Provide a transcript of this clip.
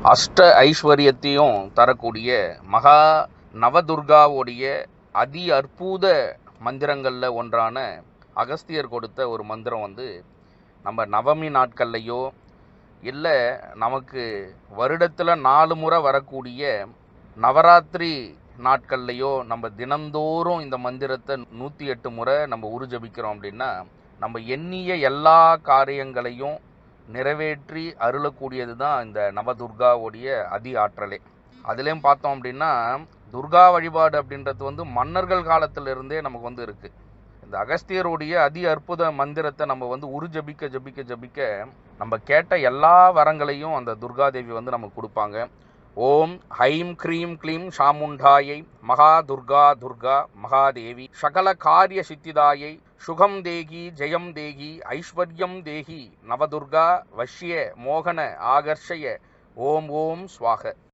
அஷ்ட ஐஸ்வர்யத்தையும் தரக்கூடிய மகா நவதுர்காவுடைய அதி அற்புத மந்திரங்களில் ஒன்றான அகஸ்தியர் கொடுத்த ஒரு மந்திரம் வந்து நம்ம நவமி நாட்கள்லையோ இல்லை நமக்கு வருடத்தில் நாலு முறை வரக்கூடிய நவராத்திரி நாட்கள்லையோ நம்ம தினந்தோறும் இந்த மந்திரத்தை நூற்றி எட்டு முறை நம்ம உருஜபிக்கிறோம் அப்படின்னா நம்ம எண்ணிய எல்லா காரியங்களையும் நிறைவேற்றி அருளக்கூடியது தான் இந்த நவதுர்காவுடைய அதி ஆற்றலே. அதுலேயும் பார்த்தோம் அப்படின்னா துர்கா வழிபாடு அப்படின்றது வந்து மன்னர்கள் காலத்திலிருந்தே நமக்கு வந்து இருக்குது இந்த அகஸ்தியருடைய அதி அற்புத மந்திரத்தை நம்ம வந்து உரு ஜபிக்க ஜபிக்க ஜபிக்க நம்ம கேட்ட எல்லா வரங்களையும் அந்த துர்காதேவி வந்து நமக்கு கொடுப்பாங்க. ஓம் ஹைம் க்ரீம் க்ளீம் ஷாமுண்டாயை மகா துர்கா துர்கா மகாதேவி சகல காரிய சித்திதாயை சுகம் தேகி ஜெயம் தேகி ஐஸ்வர்யம் தேகி நவதுர்கா வஷ்ய மோகன ஆகர்ஷய ஓம் ஓம் ஸ்வாக